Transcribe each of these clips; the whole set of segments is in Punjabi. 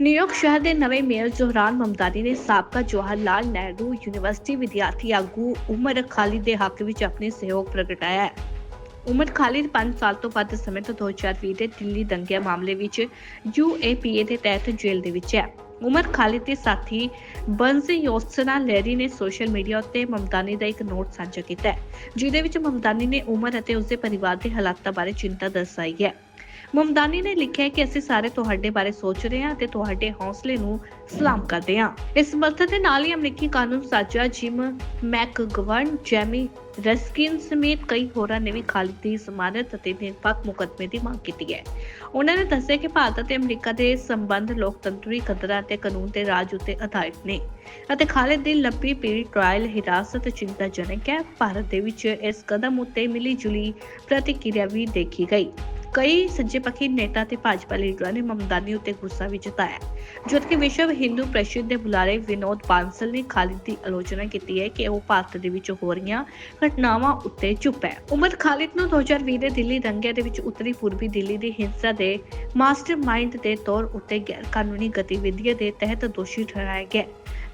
ਨਿਊਯਾਰਕ ਸ਼ਹਿਰ ਦੇ ਨਵੇਂ ਮੇਅਰ ਜ਼ੋਹਰਾਨ ਮਮਦਾਨੀ ਨੇ ਸਾਬਕਾ ਜਵਾਹਰ ਲਾਲ ਨਹਿਰੂ ਯੂਨੀਵਰਸਿਟੀ ਵਿਦਿਆਰਥੀ ਆਗੂ ਉਮਰ ਖਾਲਿਦ ਦੇ ਹੱਕ ਵਿੱਚ ਆਪਣੇ ਸਹਿਯੋਗ ਪ੍ਰਗਟਾਇਆ ਹੈ। ਉਮਰ ਖਾਲਿਦ 5 ਸਾਲ ਤੋਂ ਵੱਧ ਸਮੇਂ ਤੋਂ 2020 ਦੇ ਦਿੱਲੀ ਦੰਗਿਆਂ ਮਾਮਲੇ ਵਿੱਚ ਯੂਏਪੀਏ ਦੇ ਤਹਿਤ ਜੇਲ੍ਹ ਦੇ ਵਿੱਚ ਹੈ। ਉਮਰ ਖਾਲਿਦ ਦੇ ਸਾਥੀ ਬੰਜ਼ ਯੋਸਨਾ ਲੈਰੀ ਨੇ ਸੋਸ਼ਲ ਮੀਡੀਆ ਉੱਤੇ ਮਮਦਾਨੀ ਦਾ ਇੱਕ ਨੋਟ ਸਾਂਝਾ ਕੀਤਾ ਹੈ, ਜਿਹਦੇ ਵਿੱਚ ਮਮਦਾਨੀ ਨੇ ਉਮਰ ਅਤੇ ਉਸਦੇ ਪਰਿਵਾਰ ਦੇ ਹਾਲਾਤਾਂ ਬਾਰੇ ਚਿੰਤਾ ਦਰਸਾਈ ਹੈ। ਮਮਦਾਨੀ ਨੇ ਲਿਖਿਆ ਕਿ ਅਸੀਂ ਸਾਰੇ ਤੁਹਾਡੇ ਬਾਰੇ ਸੋਚ ਰਹੇ ਹਾਂ ਤੇ ਤੁਹਾਡੇ ਹੌਸਲੇ ਨੂੰ ਸਲਾਮ ਕਰਦੇ ਹਾਂ। ਇਸ ਸਮਰਥਨ ਦੇ ਨਾਲ ਹੀ ਅਮਰੀਕੀ ਕਾਨੂੰਨ ਸਾਜ਼ਾ ਜਿਮ ਮੈਕਗਵਰਨ, ਜੈਮੀ ਰਸਕਿਨ ਸਮੇਤ ਕਈ ਹੋਰਾਂ ਨੇ ਵੀ ਖਾਲਿਦ ਦੀ ਜ਼ਮਾਨਤ ਅਤੇ ਨਿਰਪੱਖ ਮੁਕੱਦਮੇ ਦੀ ਮੰਗ ਕੀਤੀ ਹੈ। ਉਹਨਾਂ ਨੇ ਦੱਸਿਆ ਕਿ ਭਾਰਤ ਅਤੇ ਅਮਰੀਕਾ ਦੇ ਸੰਬੰਧ ਲੋਕਤੰਤਰੀ ਕਦਰਾਂ ਅਤੇ ਕਾਨੂੰਨ ਦੇ ਰਾਜ ਉੱਤੇ ਆਧਾਰਿਤ ਨੇ ਅਤੇ ਖਾਲਿਦ ਦੀ ਲੰਬੀ ਪੀੜੀ ਟ੍ਰਾਇਲ ਹਿਰਾਸਤ ਚਿੰਤਾਜਨਕ ਹੈ। ਭਾਰਤ ਦੇ ਵਿੱਚ ਇਸ ਕਦਮ ਉੱਤੇ ਮਿਲੀ ਜੁਲੀ ਪ੍ਰਤੀਕਿਰਿਆ ਵੀ ਦੇਖੀ ਗਈ। ਕਈ ਸੱਜੇ ਪੱਖੀ ਨੇਤਾ ਤੇ ਭਾਜਪਾ ਲੀਡਰਾਂ ਨੇ ਮਮਦਾਨੀ ਉੱਤੇ ਗੁੱਸਾ ਵੀ ਜਤਾਇਆ। ਜਦਕਿ ਵਿਸ਼ਵ ਹਿੰਦੂ ਪ੍ਰੀਸ਼ਦ ਦੇ ਬੁਲਾਰੇ ਵਿਨੋਦ ਬਾਂਸਲ ਨੇ ਖਾਲਿਦ ਦੀ ਆਲੋਚਨਾ ਕੀਤੀ ਹੈ ਕਿ ਉਹ ਭਾਰਤ ਦੇ ਵਿੱਚ ਹੋ ਰਹੀਆਂ ਘਟਨਾਵਾਂ ਉੱਤੇ ਚੁੱਪ ਹੈ। ਉਮਰ ਖਾਲਿਦ ਨੂੰ 2020 ਦੇ ਦਿੱਲੀ ਦੰਗਿਆਂ ਦੇ ਵਿੱਚ ਉੱਤਰੀ ਪੂਰਬੀ ਦਿੱਲੀ ਦੀ ਹਿੰਸਾ ਦੇ ਮਾਸਟਰਮਾਈਂਡ ਦੇ ਤੌਰ ਉੱਤੇ ਗੈਰ ਕਾਨੂੰਨੀ ਗਤੀਵਿਧੀਆਂ ਦੇ ਤਹਿਤ ਦੋਸ਼ੀ ਠਹਿਰਾਇਆ ਗਿਆ।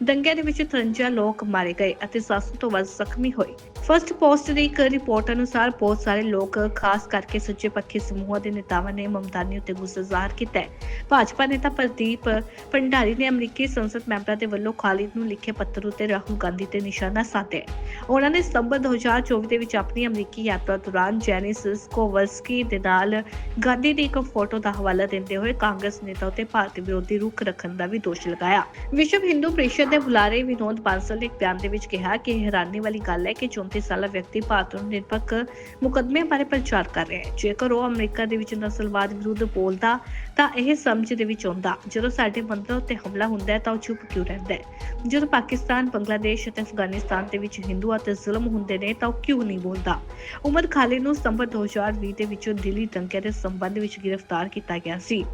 ਦੰਗਿਆਂ ਦੇ ਵਿੱਚ 53 ਲੋਕ ਮਾਰੇ ਗਏ ਅਤੇ 700 ਤੋਂ ਵੱਧ ਜ਼ਖਮੀ ਹੋਏ। ਫਰਸਟ ਪੋਸਟ ਦੀ ਇੱਕ ਰਿਪੋਰਟ ਅਨੁਸਾਰ ਬਹੁਤ ਸਾਰੇ ਲੋਕ, ਖਾਸ ਕਰਕੇ ਸੱਜੇ ਪੱਖੀ ਸਮੂਹਾਂ ਦੇ ਨੇਤਾਵਾਂ ਨੇ ਮਮਤਾਨੀ ਉੱਤੇ ਗੁੱਸਾ ਜ਼ਾਹਰ ਕੀਤਾ ਹੈ। ਭਾਜਪਾ ਨੇਤਾ ਪ੍ਰਦੀਪ ਭੰਡਾਰੀ ਨੇ ਅਮਰੀਕੀ ਸੰਸਦ ਮੈਂਬਰਾਂ ਦੇ ਵੱਲੋਂ ਖਾਲਿਦ ਨੂੰ ਲਿਖੇ ਪੱਤਰ ਉੱਤੇ ਰਾਹੁਲ ਗਾਂਧੀ ਤੇ ਨਿਸ਼ਾਨਾ ਸਾਧਿਆ ਉਹਨਾਂ ਨੇ ਸਤੰਬਰ 2024 ਦੇ ਵਿੱਚ ਆਪਣੀ ਅਮਰੀਕੀ ਯਾਤਰਾ ਦੌਰਾਨ ਜੈਨਿਸ ਕੋਵਲਸਕੀ ਦੇ ਨਾਲ ਗਾਂਧੀ ਦੀ ਇੱਕ ਫੋਟੋ ਦਾ ਹਵਾਲਾ ਦਿੰਦੇ ਹੋਏ ਕਾਂਗਰਸ ਨੇਤਾ ਉੱਤੇ ਭਾਰਤ ਵਿਰੋਧੀ ਰੁਖ ਰੱਖਣ ਦਾ ਵੀ ਦੋਸ਼ ਲਗਾਇਆ। ਵਿਸ਼ਵ ਹਿੰਦੂ ਪ੍ਰੀਸ਼ਦ ਦੇ ਬੁਲਾਰੇ ਵਿਨੋਦ ਬਾਂਸਲ ਨੇ ਇੱਕ ਬਿਆਨ ਦੇ ਵਿੱਚ ਕਿਹਾ ਕਿ ਇਹ ਹੈਰਾਨੀ ਵਾਲੀ ਗੱਲ ਹੈ ਕਿ 34 ਸਾਲਾ ਵਿਅਕਤੀ ਭਾਰਤ ਨੂੰ ਨਿਰਪੱਖ ਮੁਕੱਦਮੇ ਬਾਰੇ ਪ੍ਰਚਾਰ ਕਰ ਰਿਹਾ ਹੈ। ਜੇਕਰ ਉਹ ਅਮਰੀਕਾ ਦੇ ਵਿੱਚ ਨਸਲਵਾਦ ਵਿਰੁੱਧ ਬੋਲਦਾ ਤਾਂ ਇਹ ਸਮਝ ਦੇ ਵਿੱਚ ਆਉਂਦਾ। ਜਦੋਂ ਸਾਡੇ ਬੰਦਿਆਂ ਉੱਤੇ ਹਮਲਾ ਹੁੰਦਾ ਹੈ ਤਾਂ ਉਹ ਚੁੱਪ ਕਿਉਂ ਰਹਿੰਦਾ ਹੈ? ਜਦੋਂ ਪਾਕਿਸਤਾਨ, ਬੰਗਲਾਦੇਸ਼ ਅਤੇ ਅਫਗਾਨਿਸਤਾਨ ਦੇ ਵਿੱਚ ਹਿੰਦੂਆਂ ਤੇ ਜ਼ੁਲਮ ਹੁੰਦੇ ਨੇ ਤਾਂ ਉਹ ਕਿਉਂ ਨਹੀਂ ਬੋਲਦਾ? ਉਮਰ ਖਾਲਿਦ ਨੂੰ ਸਤੰਬਰ 2020 ਦੇ ਵਿੱਚ ਦਿੱਲੀ ਦੰਗਿਆਂ ਦੇ ਸੰਬੰਧ ਵਿੱਚ ਗ੍ਰਿਫਤਾਰ ਕੀਤਾ ਗਿਆ ਸੀ।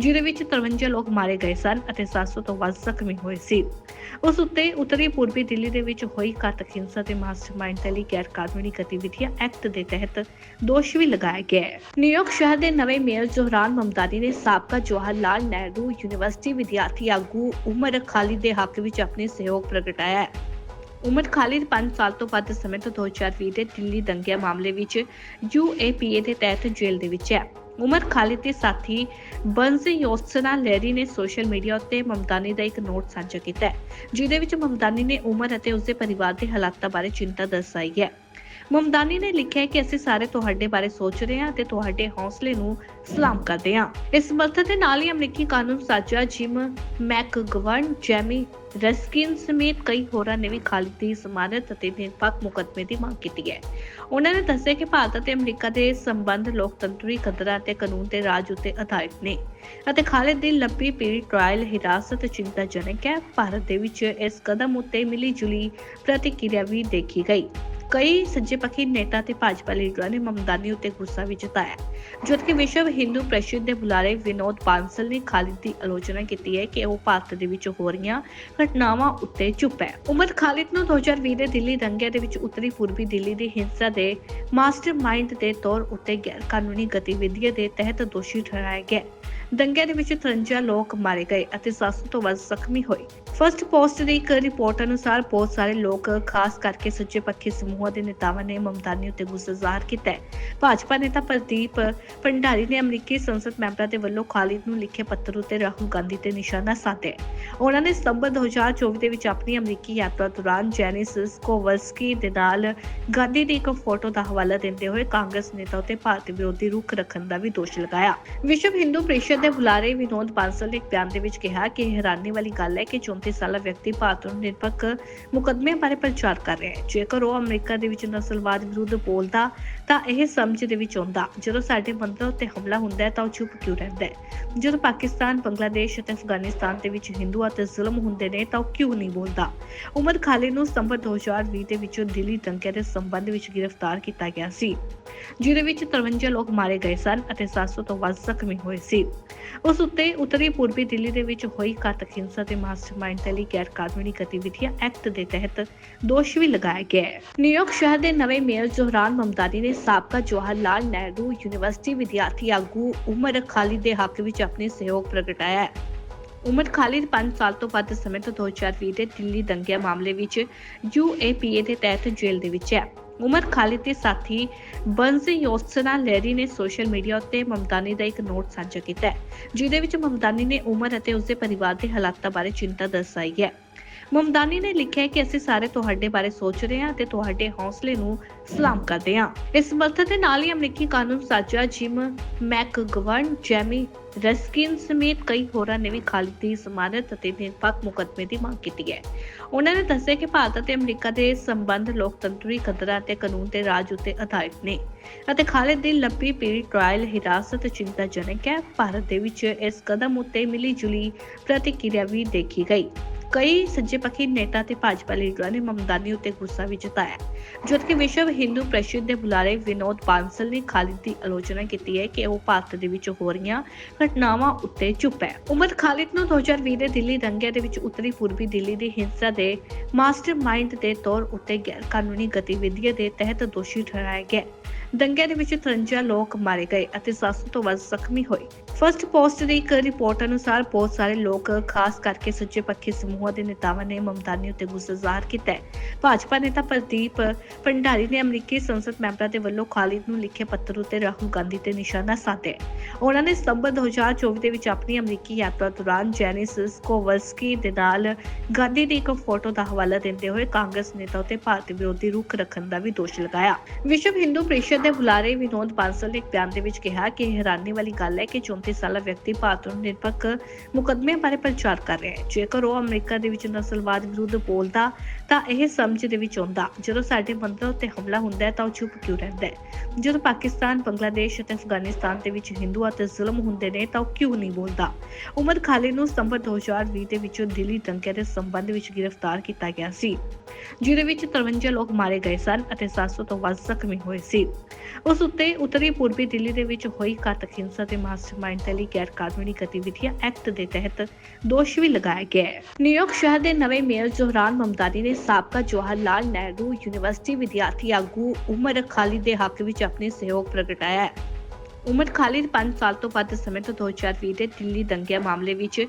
ਜਿਹਦੇ ਵਿੱਚ 53 ਲੋਕ ਮਾਰੇ ਗਏ ਸਨ ਅਤੇ 700 ਤੋਂ ਵੱਧ ਜ਼ਖਮੀ ਹੋਏ ਸੀ। ਉਸ ਉੱਤੇ ਉੱਤਰੀ ਪੂਰਬੀ ਦਿੱਲੀ ਦੇ ਵਿੱਚ ਹੋਈ ਘਾਤਕ ਹਿੰਸਾ ਤੇ ਮਾਸਟਰਮਾਈਂਡ ਦੇ ਲਈ ਗੈਰ ਕਾਨੂੰਨੀ ਗਤੀਵਿਧੀਆਂ ਐਕਟ ਦੇ ਤਹਿਤ ਦੋਸ਼ ਵੀ ਲਗਾਇਆ ਗਿਆ ਹੈ। ਨਿਊਯਾਰਕ ਸ਼ਹਿਰ ਦੇ ਨਵੇਂ ਮੇਅਰ ਜ਼ੋਹਰਾਨ ਮਮਦਾਨੀ ਨੇ ਸਾਬਕਾ ਜਵਾਹਰ ਲਾਲ ਨਹਿਰੂ ਯੂਨੀਵਰਸਿਟੀ ਵਿਦਿਆਰਥੀ ਆਗੂ ਉਮਰ ਖਾਲਿਦ ਦੇ ਹੱਕ ਵਿੱਚ ਆਪਣੀ ਸਹਿਯੋਗ ਪ੍ਰਗਟਾਇਆ ਹੈ। ਉਮਰ ਖਾਲਿਦ 5 ਸਾਲ ਤੋਂ ਵੱਧ ਸਮੇਂ ਤੋਂ 2020 ਦੇ ਦਿੱਲੀ ਦੰਗਿਆਂ ਮਾਮਲੇ ਵਿੱਚ ਯੂਏਪੀਏ ਦੇ ਤਹਿਤ ਜੇਲ੍ਹ ਦੇ ਵਿੱਚ ਹੈ। ਉਮਰ ਖਾਲਿਦ ਦੇ ਸਾਥੀ ਬੰਜ਼ ਯੋਸਨਾ ਲੈਰੀ ਨੇ ਸੋਸ਼ਲ ਮੀਡੀਆ ਉੱਤੇ ਮਮਦਾਨੀ ਦਾ ਇੱਕ ਨੋਟ ਸਾਂਝਾ ਕੀਤਾ ਹੈ, ਜਿਹਦੇ ਵਿੱਚ ਮਮਦਾਨੀ ਨੇ ਉਮਰ ਅਤੇ ਉਸਦੇ ਪਰਿਵਾਰ ਦੇ ਹਾਲਾਤਾਂ ਬਾਰੇ ਚਿੰਤਾ ਦਰਸਾਈ ਹੈ। ਮਮਦਾਨੀ ਨੇ ਲਿਖਿਆ ਕਿ ਅਸੀਂ ਸਾਰੇ ਤੁਹਾਡੇ ਬਾਰੇ ਸੋਚ ਰਹੇ ਹਾਂ ਤੇ ਤੁਹਾਡੇ ਹੌਸਲੇ ਨੂੰ ਸਲਾਮ ਕਰਦੇ ਹਾਂ। ਇਸ ਸਮਰਥਨ ਦੇ ਨਾਲ ਹੀ ਅਮਰੀਕੀ ਕਾਨੂੰਨ ਸਾਜ਼ਾ ਜਿਮ ਮੈਕਗਵਰਨ, ਜੈਮੀ ਰਸਕਿਨ ਸਮੇਤ ਕਈ ਹੋਰਾਂ ਨੇ ਵੀ ਖਾਲਿਦ ਦੀ ਜ਼ਮਾਨਤ ਅਤੇ ਨਿਰਪੱਖ ਮੁਕੱਦਮੇ ਦੀ ਮੰਗ ਕੀਤੀ ਹੈ। ਉਹਨਾਂ ਨੇ ਦੱਸਿਆ ਕਿ ਭਾਰਤ ਅਤੇ ਅਮਰੀਕਾ ਦੇ ਸੰਬੰਧ ਲੋਕਤੰਤਰੀ ਕਦਰਾਂ ਅਤੇ ਕਾਨੂੰਨ ਦੇ ਰਾਜ ਉੱਤੇ ਆਧਾਰਿਤ ਨੇ ਅਤੇ ਖਾਲਿਦ ਦੀ ਲੰਬੀ ਪੀੜੀ ਟ੍ਰਾਇਲ, ਹਿਰਾਸਤ, ਚਿੰਤਾਜਨਕ ਹੈ। ਭਾਰਤ ਦੇ ਵਿੱਚ ਇਸ ਕਦਮ ਉੱਤੇ ਮਿਲੀ ਜੁਲੀ ਪ੍ਰਤੀਕਿਰਿਆ ਵੀ ਦੇਖੀ ਗਈ। ਕਈ ਸੱਜੇ ਪੱਖੀ ਨੇਤਾ ਤੇ ਭਾਜਪਾ ਲੀਡਰਾਂ ਨੇ ਮਮਦਾਨੀ ਉੱਤੇ ਗੁੱਸਾ ਵੀ ਜਤਾਇਆ। ਜਦਕਿ ਵਿਸ਼ਵ ਹਿੰਦੂ ਪ੍ਰੀਸ਼ਦ ਦੇ ਬੁਲਾਰੇ ਵਿਨੋਦ ਬਾਂਸਲ ਨੇ ਖਾਲਿਦ ਦੀ ਆਲੋਚਨਾ ਕੀਤੀ ਹੈ ਕਿ ਉਹ ਭਾਰਤ ਦੇ ਵਿੱਚ ਹੋ ਰਹੀਆਂ ਘਟਨਾਵਾਂ ਉੱਤੇ ਚੁੱਪ ਹੈ। ਉਮਰ ਖਾਲਿਦ ਨੂੰ 2020 ਦੇ ਦਿੱਲੀ ਦੰਗਿਆਂ ਦੇ ਵਿੱਚ ਉੱਤਰੀ ਪੂਰਬੀ ਦਿੱਲੀ ਦੀ ਹਿੰਸਾ ਦੇ ਮਾਸਟਰਮਾਈਂਡ ਦੇ ਤੌਰ ਉੱਤੇ ਗੈਰ ਕਾਨੂੰਨੀ ਗਤੀਵਿਧੀਆਂ ਦੇ ਤਹਿਤ ਦੋਸ਼ੀ ਠਹਿਰਾਇਆ ਗਿਆ ਦੰਗਿਆਂ ਦੇ ਵਿੱਚ 53 ਲੋਕ ਮਾਰੇ ਗਏ ਅਤੇ 700 ਤੋਂ ਵੱਧ ਜ਼ਖਮੀ ਹੋਏ। ਫਰਸਟ ਪੋਸਟ ਦੀ ਇੱਕ ਰਿਪੋਰਟ ਅਨੁਸਾਰ ਬਹੁਤ ਸਾਰੇ ਲੋਕ, ਖਾਸ ਕਰਕੇ ਸੱਜੇ ਪੱਖੀ ਸਮੂਹਾਂ ਦੇ ਨੇਤਾਵਾਂ ਨੇ ਮਮਤਾਨੀ ਉੱਤੇ ਗੁੱਸਾ ਜ਼ਾਹਰ ਕੀਤਾ ਹੈ। ਭਾਜਪਾ ਨੇਤਾ ਪ੍ਰਦੀਪ ਭੰਡਾਰੀ ਨੇ ਅਮਰੀਕੀ ਸੰਸਦ ਮੈਂਬਰਾਂ ਦੇ ਵੱਲੋਂ ਖਾਲਿਦ ਨੂੰ ਲਿਖੇ ਪੱਤਰ ਉੱਤੇ ਰਾਹੁਲ ਗਾਂਧੀ ਤੇ ਨਿਸ਼ਾਨਾ ਸਾਧਿਆ ਉਹਨਾਂ ਨੇ ਸਤੰਬਰ 2024 ਦੇ ਵਿੱਚ ਆਪਣੀ ਅਮਰੀਕੀ ਯਾਤਰਾ ਦੌਰਾਨ ਜੈਨਿਸ ਸਕੋਵਲਸਕੀ ਦੇ ਨਾਲ ਗਾਂਧੀ ਦੀ ਇੱਕ ਫੋਟੋ ਦਾ ਹਵਾਲਾ ਦਿੰਦੇ ਹੋਏ ਕਾਂਗਰਸ ਨੇਤਾ ਉੱਤੇ ਭਾਰਤ ਵਿਰੋਧੀ ਰੁਖ ਰੱਖਣ ਦਾ ਵੀ ਦੋਸ਼ ਲਗਾਇਆ। ਵਿਸ਼ਵ ਹਿੰਦੂ ਪ੍ਰੀਸ਼ਦ ਦੇ ਬੁਲਾਰੇ ਵਿਨੋਦ ਬਾਂਸਲ ਨੇ ਇੱਕ ਬਿਆਨ ਦੇ ਵਿੱਚ ਕਿਹਾ ਕਿ ਇਹ ਹੈਰਾਨੀ ਵਾਲੀ ਗੱਲ ਹੈ ਕਿ 34 ਸਾਲਾ ਵਿਅਕਤੀ ਭਾਰਤ ਨੂੰ ਨਿਰਪੱਖ ਮੁਕੱਦਮੇ ਬਾਰੇ ਪ੍ਰਚਾਰ ਕਰ ਰਿਹਾ ਹੈ। ਜੇਕਰ ਉਹ ਅਮਰੀਕਾ ਦੇ ਵਿੱਚ ਨਸਲਵਾਦ ਵਿਰੁੱਧ ਬੋਲਦਾ, ਤਾਂ ਇਹ ਸਮਝ ਦੇ ਵਿੱਚ ਆਉਂਦਾ। ਜਦੋਂ ਸਾਡੇ ਬੰਦਿਆਂ ਉੱਤੇ ਹਮਲਾ ਹੁੰਦਾ ਹੈ, ਤਾਂ ਉਹ ਚੁੱਪ ਕਿਉਂ ਰਹਿੰਦਾ ਹੈ? ਜਦੋਂ ਪਾਕਿਸਤਾਨ, ਬੰਗਲਾਦੇਸ਼ ਅਤੇ ਅਫਗਾਨਿਸਤਾਨ ਦੇ ਵਿੱਚ ਹਿੰਦੂਆਂ ਤੇ ਜ਼ੁਲਮ ਹੁੰਦੇ ਨੇ, ਤਾਂ ਉਹ ਕਿਉਂ ਨਹੀਂ ਬੋਲਦਾ? ਉਮਰ ਖਾਲਿਦ ਨੂੰ ਸਤੰਬਰ 2020 ਦੇ ਵਿੱਚ ਦਿੱਲੀ ਦੰਗਿਆਂ ਦੇ ਸੰਬੰਧ ਵਿੱਚ ਗ੍ਰਿਫਤਾਰ ਕੀਤਾ ਗਿਆ ਸੀ, ਜਿਹਦੇ ਵਿੱਚ 53 ਲੋਕ ਮਾਰੇ ਗਏ ਸਨ ਅਤੇ 700 ਤੋਂ ਵੱਧ ਜ਼ਖਮੀ ਹੋਏ ਸੀ। ਉਸ ਉੱਤੇ ਉੱਤਰੀ ਪੂਰਬੀ ਦਿੱਲੀ ਦੇ ਵਿੱਚ ਹੋਈ ਘਾਤਕ ਹਿੰਸਾ ਦੇ ਮਾਸਟਰਮਾਈਂਡ ਦੇ ਲਈ ਗੈਰ ਕਾਨੂੰਨੀ ਗਤੀਵਿਧੀਆਂ ਐਕਟ ਦੇ ਤਹਿਤ ਦੋਸ਼ ਵੀ ਲਗਾਇਆ ਗਿਆ ਹੈ। ਨਿਊਯਾਰਕ ਸ਼ਹਿਰ ਦੇ ਨਵੇਂ ਮੇਅਰ ਜ਼ੋਹਰਾਨ ਮਮਦਾਨੀ ਨੇ ਸਾਬਕਾ ਜਵਾਹਰ ਲਾਲ ਨਹਿਰੂ ਯੂਨੀਵਰਸਿਟੀ ਵਿਦਿਆਰਥੀ ਆਗੂ ਉਮਰ ਖਾਲਿਦ ਦੇ ਹੱਕ ਵਿੱਚ ਆਪਣੇ ਸਹਿਯੋਗ ਪ੍ਰਗਟਾਇਆ ਹੈ। ਉਮਰ ਖਾਲਿਦ 5 ਸਾਲ ਤੋਂ ਵੱਧ ਸਮੇਂ ਤੋਂ 2020 ਦੇ ਦਿੱਲੀ ਦੰਗਿਆਂ ਮਾਮਲੇ ਵਿੱਚ ਯੂਏਪੀਏ ਦੇ ਤਹਿਤ ਜੇਲ੍ਹ ਦੇ ਵਿੱਚ ਹੈ। ਉਮਰ ਖਾਲਿਦ ਦੇ ਸਾਥੀ ਬੰਸ ਯੋਸਨਾ ਲੈਰੀ ਨੇ ਸੋਸ਼ਲ ਮੀਡੀਆ ਉੱਤੇ ਮਮਦਾਨੀ ਦਾ ਇੱਕ ਨੋਟ ਸਾਂਝਾ ਕੀਤਾ ਹੈ, ਜਿਹਦੇ ਵਿੱਚ ਮਮਦਾਨੀ ਨੇ ਉਮਰ ਅਤੇ ਉਸਦੇ ਪਰਿਵਾਰ ਦੇ ਹਾਲਾਤਾਂ ਬਾਰੇ ਚਿੰਤਾ ਦਰਸਾਈ ਹੈ। ਮਮਦਾਨੀ ਨੇ ਲਿਖਿਆ ਕਿ ਅਸੀਂ ਸਾਰੇ ਤੁਹਾਡੇ ਬਾਰੇ ਸੋਚ ਰਹੇ ਹਾਂ ਅਤੇ ਤੁਹਾਡੇ ਹੌਸਲੇ ਨੂੰ ਸਲਾਮ ਕਰਦੇ ਹਾਂ। ਇਸ ਮਕਸਦ ਦੇ ਨਾਲ ਹੀ ਅਮਰੀਕੀ ਕਾਨੂੰਨ ਸਾਜ਼ਾ ਜਿਮ ਮੈਕਗਵਰਨ, ਜੈਮੀ ਰਸਕਿਨ ਸਮੇਤ ਕਈ ਹੋਰਾਂ ਨੇ ਵੀ ਖਾਲਿਦ ਦੀ ਜ਼ਮਾਨਤ ਅਤੇ ਨਿਰਪੱਖ ਮੁਕੱਦਮੇ ਦੀ ਮੰਗ ਕੀਤੀ ਹੈ। ਉਹਨਾਂ ਨੇ ਦੱਸਿਆ ਕਿ ਭਾਰਤ ਅਤੇ ਅਮਰੀਕਾ ਦੇ ਸੰਬੰਧ ਲੋਕਤੰਤਰੀ ਕਦਰਾਂ ਅਤੇ ਕਾਨੂੰਨ ਦੇ ਰਾਜ ਉੱਤੇ ਆਧਾਰਿਤ ਨੇ ਅਤੇ ਖਾਲਿਦ ਦੀ ਲੰਬੀ ਪੀੜੀ ਟ੍ਰਾਇਲ, ਹਿਰਾਸਤ, ਚਿੰਤਾਜਨਕ ਹੈ। ਭਾਰਤ ਦੇ ਵਿੱਚ ਇਸ ਕਦਮ ਉੱਤੇ ਮਿਲੀ ਜੁਲੀ ਪ੍ਰਤੀਕਿਰਿਆ ਵੀ ਦੇਖੀ ਗਈ। ਕਈ ਸੱਜੇ ਪੱਖੀ ਨੇਤਾ ਤੇ ਭਾਜਪਾ ਲੀਡਰਾਂ ਨੇ ਮਮਦਾਨੀ ਉੱਤੇ ਗੁੱਸਾ ਵੀ ਜਤਾਇਆ। ਜਦਕਿ ਵਿਸ਼ਵ ਹਿੰਦੂ ਪ੍ਰੀਸ਼ਦ ਦੇ ਬੁਲਾਰੇ ਵਿਨੋਦ ਬਾਂਸਲ ਨੇ ਖਾਲਿਦ ਦੀ ਆਲੋਚਨਾ ਕੀਤੀ ਹੈ ਕਿ ਉਹ ਭਾਰਤ ਦੇ ਵਿੱਚ ਹੋ ਰਹੀਆਂ ਘਟਨਾਵਾਂ ਉੱਤੇ ਚੁੱਪ ਹੈ। ਉਮਰ ਖਾਲਿਦ ਨੂੰ 2020 ਦੇ ਦਿੱਲੀ ਦੰਗਿਆਂ ਦੇ ਵਿੱਚ ਉੱਤਰੀ ਪੂਰਬੀ ਦਿੱਲੀ ਦੀ ਹਿੰਸਾ ਦੇ ਮਾਸਟਰਮਾਈਂਡ ਦੇ ਤੌਰ ਉੱਤੇ ਗੈਰ ਕਾਨੂੰਨੀ ਗਤੀਵਿਧੀਆਂ ਦੇ ਤਹਿਤ ਦੋਸ਼ੀ ਠਹਿਰਾਇਆ ਗਿਆ ਹੈ। ਦੰਗਿਆਂ ਦੇ ਵਿੱਚ 53 ਲੋਕ ਮਾਰੇ ਗਏ ਅਤੇ 700 ਤੋਂ ਵੱਧ ਜ਼ਖਮੀ ਹੋਏ। ਫਰਸਟ ਪੋਸਟ ਦੀ ਇੱਕ ਰਿਪੋਰਟ ਅਨੁਸਾਰ ਬਹੁਤ ਸਾਰੇ ਲੋਕ, ਖਾਸ ਕਰਕੇ ਸੱਚੇ ਪੱਖੀ ਸਮੂਹਾਂ ਦੇ ਨੇਤਾਵਾਂ ਨੇ ਮਮਤਾਨੀ ਉੱਤੇ ਗੁੱਸਾ ਜ਼ਾਹਰ ਕੀਤਾ ਹੈ। ਭਾਜਪਾ ਨੇਤਾ ਪ੍ਰਦੀਪ ਭੰਡਾਰੀ ਨੇ ਅਮਰੀਕੀ ਸੰਸਦ ਮੈਂਬਰਾਂ ਦੇ ਵੱਲੋਂ ਖਾਲਿਦ ਨੂੰ ਲਿਖੇ ਪੱਤਰ ਉੱਤੇ ਰਾਹੁਲ ਗਾਂਧੀ ਤੇ ਨਿਸ਼ਾਨਾ ਸਾਧਿਆ ਉਹਨਾਂ ਨੇ ਸਤੰਬਰ 2024 ਦੇ ਵਿੱਚ ਆਪਣੀ ਅਮਰੀਕੀ ਯਾਤਰਾ ਦੌਰਾਨ ਜੈਨਿਸ ਸਕੋਵਲਸਕੀ ਦੇ ਨਾਲ ਗਾਂਧੀ ਦੀ ਇੱਕ ਫੋਟੋ ਦਾ ਹਵਾਲਾ ਦਿੰਦੇ ਹੋਏ ਕਾਂਗਰਸ ਨੇਤਾ ਉੱਤੇ ਭਾਰਤ ਵਿਰੋਧੀ ਰੁਖ ਰੱਖਣ ਦਾ ਵੀ ਦੋਸ਼ ਲਗਾਇਆ। ਵਿਸ਼ਵ ਹਿੰਦੂ ਪ੍ਰੀਸ਼ਦ ਦੇ ਬੁਲਾਰੇ ਵਿਨੋਦ ਬਾਂਸਲ ਨੇ ਇੱਕ ਬਿਆਨ ਦੇ ਵਿੱਚ ਕਿਹਾ ਕਿ ਇਹ ਹੈਰਾਨੀ ਵਾਲੀ ਗੱਲ ਹੈ ਕਿ 34 ਸਾਲਾ ਵਿਅਕਤੀ ਭਾਰਤ ਨੂੰ ਨਿਰਪੱਖ ਮੁਕੱਦਮੇ ਬਾਰੇ ਪ੍ਰਚਾਰ ਕਰ ਰਿਹਾ ਹੈ। ਜੇਕਰ ਉਹ ਅਮਰੀਕਾ ਦੇ ਵਿੱਚ ਨਸਲਵਾਦ ਵਿਰੁੱਧ ਬੋਲਦਾ ਤਾਂ ਇਹ ਸਮਝ ਦੇ ਵਿੱਚ ਆਉਂਦਾ। ਜਦੋਂ ਸਾਡੇ ਮੰਦਰਾਂ ਉੱਤੇ ਹਮਲਾ ਹੁੰਦਾ ਹੈ ਤਾਂ ਉਹ ਚੁੱਪ ਕਿਉਂ ਰਹਿੰਦਾ ਹੈ? ਜਦੋਂ ਪਾਕਿਸਤਾਨ, ਬੰਗਲਾਦੇਸ਼ ਅਤੇ ਅਫਗਾਨਿਸਤਾਨ ਦੇ ਵਿੱਚ ਹਿੰਦੂਆਂ ਤੇ ਜ਼ੁਲਮ ਹੁੰਦੇ ਨੇ ਤਾਂ ਉਹ ਕਿਉਂ ਨਹੀਂ ਬੋਲਦਾ? ਉਮਰ ਖਾਲਿਦ ਨੂੰ ਸਤੰਬਰ 2020 ਦੇ ਵਿੱਚ ਦਿੱਲੀ ਦੰਗਿਆਂ ਦੇ ਸੰਬੰਧ ਵਿੱਚ ਗ੍ਰਿਫਤਾਰ ਕੀਤਾ ਗਿਆ ਸੀ। ਜਿਹਦੇ ਵਿੱਚ 53 ਲੋਕ ਮਾਰੇ ਗਏ ਸਨ ਅਤੇ 700 ਤੋਂ ਵੱਧ ਜ਼ਖਮੀ ਹੋਏ ਸੀ। ਉਸ ਉੱਤੇ ਉੱਤਰੀ ਪੂਰਬੀ ਦਿੱਲੀ ਦੇ ਵਿੱਚ ਹੋਈ ਘਾਤਕ ਹਿੰਸਾ ਦੇ ਮਾਸਟਰਮਾਈਂਡ ਦੇ ਲਈ ਗੈਰ ਕਾਨੂੰਨੀ ਗਤੀਵਿਧੀਆਂ ਐਕਟ ਦੇ ਤਹਿਤ ਦੋਸ਼ ਵੀ ਲਗਾਇਆ ਗਿਆ ਹੈ। ਨਿਊਯਾਰਕ ਸ਼ਹਿਰ ਦੇ ਨਵੇਂ ਮੇਅਰ ਜ਼ੋਹਰਾਨ ਮਮਦਾਨੀ ਨੇ ਸਾਬਕਾ ਜਵਾਹਰ ਲਾਲ ਨਹਿਰੂ ਯੂਨੀਵਰਸਿਟੀ ਵਿਦਿਆਰਥੀ ਆਗੂ ਉਮਰ ਖਾਲਿਦ ਦੇ ਹੱਕ ਵਿੱਚ ਆਪਣੇ ਸਹਿਯੋਗ ਪ੍ਰਗਟਾਇਆ ਹੈ। ਉਮਰ ਖਾਲਿਦ 5 ਸਾਲ ਤੋਂ ਵੱਧ ਸਮੇਂ ਤੋਂ 2020 ਦੇ ਦਿੱਲੀ ਦੰਗਿਆਂ ਮਾਮਲੇ ਵਿੱਚ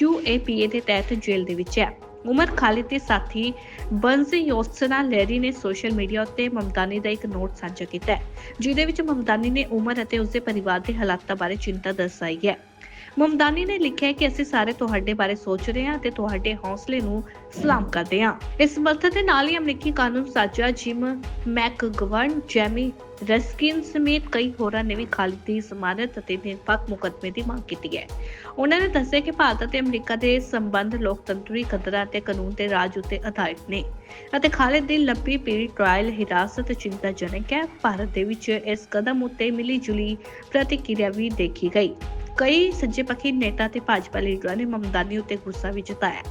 ਯੂਏਪੀਏ ਦੇ ਤਹਿਤ ਜੇਲ੍ਹ ਦੇ ਵਿੱਚ ਹੈ। ਉਮਰ ਖਾਲਿਦ ਦੇ ਸਾਥੀ ਬੰਸ ਯੋਸਨਾ ਲੈਰੀ ਨੇ ਸੋਸ਼ਲ ਮੀਡੀਆ ਉੱਤੇ ਮਮਦਾਨੀ ਦਾ ਇੱਕ ਨੋਟ ਸਾਂਝਾ ਕੀਤਾ ਹੈ, ਜਿਹਦੇ ਵਿੱਚ ਮਮਦਾਨੀ ਨੇ ਉਮਰ ਅਤੇ ਉਸਦੇ ਪਰਿਵਾਰ ਦੇ ਹਾਲਾਤਾਂ ਬਾਰੇ ਚਿੰਤਾ ਦਰਸਾਈ ਹੈ। ਮਮਦਾਨੀ ਨੇ ਲਿਖਿਆ ਕਿ ਅਸੀਂ ਸਾਰੇ ਤੁਹਾਡੇ ਬਾਰੇ ਸੋਚ ਰਹੇ ਹਾਂ ਅਤੇ ਤੁਹਾਡੇ ਹੌਸਲੇ ਨੂੰ ਸਲਾਮ ਕਰਦੇ ਹਾਂ। ਇਸ ਮਕਸਦ ਦੇ ਨਾਲ ਹੀ ਅਮਰੀਕੀ ਕਾਨੂੰਨ ਸਾਜ਼ਾ ਜਿਮ ਮੈਕਗਵਰਨ, ਜੈਮੀ ਰਸਕਿਨ ਸਮੇਤ ਕਈ ਹੋਰਾਂ ਨੇ ਵੀ ਖਾਲਿਦ ਦੀ ਜ਼ਮਾਨਤ ਅਤੇ ਨਿਰਪੱਖ ਮੁਕੱਦਮੇ ਦੀ ਮੰਗ ਕੀਤੀ ਹੈ। ਉਹਨਾਂ ਨੇ ਦੱਸਿਆ ਕਿ ਭਾਰਤ ਅਤੇ ਅਮਰੀਕਾ ਦੇ ਸੰਬੰਧ ਲੋਕਤੰਤਰੀ ਕਦਰਾਂ ਅਤੇ ਕਾਨੂੰਨ ਦੇ ਰਾਜ ਉੱਤੇ ਆਧਾਰਿਤ ਨੇ ਅਤੇ ਖਾਲਿਦ ਦੀ ਲੰਬੀ ਪੀੜੀ ਟ੍ਰਾਇਲ, ਹਿਰਾਸਤ, ਚਿੰਤਾਜਨਕ ਹੈ। ਭਾਰਤ ਦੇ ਵਿੱਚ ਇਸ ਕਦਮ ਉੱਤੇ ਮਿਲੀ ਜੁਲੀ ਪ੍ਰਤੀਕਿਰਿਆ ਵੀ ਦੇਖੀ ਗਈ। ਕਈ ਸੱਜੇ ਪੱਖੀ ਨੇਤਾ ਤੇ ਭਾਜਪਾ ਲੀਡਰਾਂ ਨੇ ਮਮਦਾਨੀ ਉੱਤੇ ਗੁੱਸਾ ਵੀ ਜਤਾਇਆ।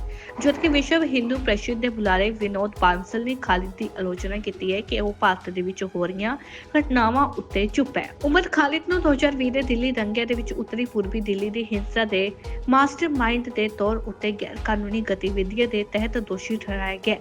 ਜਦਕਿ ਵਿਸ਼ਵ ਹਿੰਦੂ ਪ੍ਰੀਸ਼ਦ ਦੇ ਬੁਲਾਰੇ ਵਿਨੋਦ ਬਾਂਸਲ ਨੇ ਖਾਲਿਦ ਦੀ ਆਲੋਚਨਾ ਕੀਤੀ ਹੈ ਕਿ ਉਹ ਭਾਰਤ ਦੇ ਵਿੱਚ ਹੋ ਰਹੀਆਂ ਘਟਨਾਵਾਂ ਉੱਤੇ ਚੁੱਪ ਹੈ। ਉਮਰ ਖਾਲਿਦ ਨੂੰ 2020 ਦੇ ਦਿੱਲੀ ਦੰਗਿਆਂ ਦੇ ਵਿੱਚ ਉੱਤਰੀ ਪੂਰਬੀ ਦਿੱਲੀ ਦੀ ਹਿੰਸਾ ਦੇ ਮਾਸਟਰਮਾਈਂਡ ਦੇ ਤੌਰ ਉੱਤੇ ਗੈਰ ਕਾਨੂੰਨੀ ਗਤੀਵਿਧੀਆਂ ਦੇ ਤਹਿਤ ਦੋਸ਼ੀ ਠਹਿਰਾਇਆ ਗਿਆ।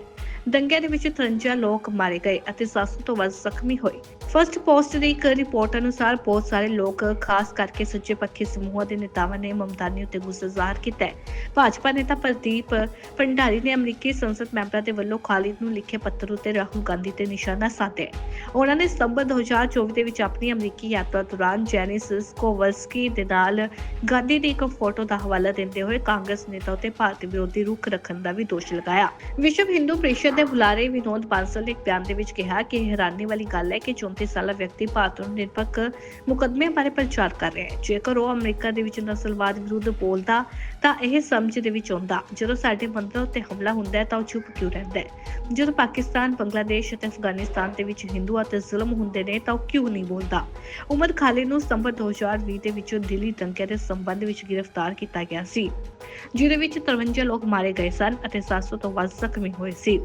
ਹੈ। ਦੰਗਿਆਂ ਦੇ ਵਿੱਚ 53 ਲੋਕ ਮਾਰੇ ਗਏ ਅਤੇ 700 ਤੋਂ ਵੱਧ ਜ਼ਖਮੀ ਹੋਏ। ਫਰਸਟ ਪੋਸਟ ਦੀ ਇੱਕ ਰਿਪੋਰਟ ਅਨੁਸਾਰ ਬਹੁਤ ਸਾਰੇ ਲੋਕ, ਖਾਸ ਕਰਕੇ ਸੱਚੇ ਪੱਖੀ ਸਮੂਹਾਂ ਦੇ ਨੇਤਾਵਾਂ ਨੇ ਮਮਤਾਨੀ ਉੱਤੇ ਗੁੱਸਾ ਜ਼ਾਹਰ ਕੀਤਾ ਭਾਜਪਾ ਨੇਤਾ ਪ੍ਰਦੀਪ ਭੰਡਾਰੀ ਨੇ ਅਮਰੀਕੀ ਸੰਸਦ ਮੈਂਬਰਾਂ ਦੇ ਵੱਲੋਂ ਖਾਲਿਦ ਨੂੰ ਲਿਖੇ ਪੱਤਰ ਉੱਤੇ ਰਾਹੁਲ ਗਾਂਧੀ ਤੇ ਨਿਸ਼ਾਨਾ ਸਾਧਿਆ ਉਹਨਾਂ ਨੇ ਸਤੰਬਰ 2024 ਦੇ ਵਿੱਚ ਆਪਣੀ ਅਮਰੀਕੀ ਯਾਤਰਾ ਦੌਰਾਨ ਜੈਨਿਸ ਕੋਵਲਸਕੀ ਦੇ ਨਾਲ ਗਾਂਧੀ ਦੀ ਇੱਕ ਫੋਟੋ ਦਾ ਹਵਾਲਾ ਦਿੰਦੇ ਹੋਏ ਕਾਂਗਰਸ ਨੇਤਾ ਉੱਤੇ ਭਾਰਤ ਵਿਰੋਧੀ ਰੁਖ ਰੱਖਣ ਦਾ ਵੀ ਦੋਸ਼ ਲਗਾਇਆ। ਵਿਸ਼ਵ ਹਿੰਦੂ ਪ੍ਰੀਸ਼ਦ ਦੇ ਬੁਲਾਰੇ ਵਿਨੋਦ ਬਾਂਸਲ ਨੇ ਇੱਕ ਬਿਆਨ ਦੇ ਵਿੱਚ ਕਿਹਾ ਕਿ ਇਹ ਹੈਰਾਨੀ ਵਾਲੀ ਗੱਲ ਹੈ ਕਿ 34 ਸਾਲਾ ਵਿਅਕਤੀ ਭਾਰਤ ਨੂੰ ਨਿਰਪੱਖ ਮੁਕੱਦਮੇ ਬਾਰੇ ਪ੍ਰਚਾਰ ਕਰ ਰਿਹਾ ਹੈ। ਜੇਕਰ ਉਹ ਅਮਰੀਕਾ ਦੇ ਵਿੱਚ ਨਸਲਵਾਦ ਵਿਰੁੱਧ ਬੋਲਦਾ, ਤਾਂ ਇਹ ਸਮਝ ਦੇ ਵਿੱਚ ਆਉਂਦਾ। ਜਦੋਂ ਸਾਡੇ ਮੰਦਰਾਂ ਉੱਤੇ ਹਮਲਾ ਹੁੰਦਾ ਹੈ, ਤਾਂ ਉਹ ਚੁੱਪ ਕਿਉਂ ਰਹਿੰਦਾ ਹੈ? ਜਦੋਂ ਪਾਕਿਸਤਾਨ, ਬੰਗਲਾਦੇਸ਼ ਅਤੇ ਅਫਗਾਨਿਸਤਾਨ ਦੇ ਵਿੱਚ ਹਿੰਦੂਆਂ ਤੇ ਜ਼ੁਲਮ ਹੁੰਦੇ ਨੇ, ਤਾਂ ਉਹ ਕਿਉਂ ਨਹੀਂ ਬੋਲਦਾ? ਉਮਰ ਖਾਲਿਦ ਨੂੰ ਸਤੰਬਰ 2020 ਦੇ ਵਿੱਚ ਦਿੱਲੀ ਦੰਗਿਆਂ ਦੇ ਸੰਬੰਧ ਵਿੱਚ ਗ੍ਰਿਫਤਾਰ ਕੀਤਾ ਗਿਆ ਸੀ। ਜਿਹਦੇ ਵਿੱਚ 53 ਲੋਕ ਮਾਰੇ ਗਏ ਸਨ ਅਤੇ 700 ਤੋਂ ਵੱਧ ਜ਼ਖਮੀ ਹੋਏ ਸੀ।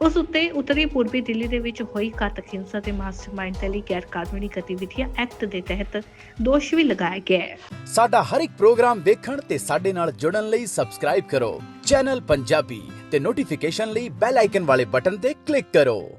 ਉਸ ਉੱਤੇ ਉੱਤਰੀ ਪੂਰਬੀ ਦਿੱਲੀ ਦੇ ਵਿੱਚ ਹੋਈ ਘਾਤਕ ਹਿੰਸਾ ਦੇ ਮਾਸਟਰਮਾਈਂਡ ਦੇ ਲਈ ਗੈਰ ਕਾਨੂੰਨੀ ਗਤੀਵਿਧੀਆਂ ਐਕਟ ਦੇ ਤਹਿਤ ਦੋਸ਼ ਵੀ ਲਗਾਇਆ ਗਿਆ ਹੈ। ਸਾਡਾ ਹਰ ਇੱਕ ਪ੍ਰੋਗਰਾਮ ਦੇਖਣ ਤੇ ਸਾਡੇ ਨਾਲ ਜੁੜਨ ਲਈ ਸਬਸਕ੍ਰਾਈਬ ਕਰੋ। ਚੈਨਲ ਪੰਜਾਬੀ ਤੇ ਨੋਟੀਫਿਕੇਸ਼ਨ ਲਈ ਬੈਲ ਆਈਕਨ ਵਾਲੇ ਬਟਨ ਤੇ ਕਲਿੱਕ ਕਰੋ।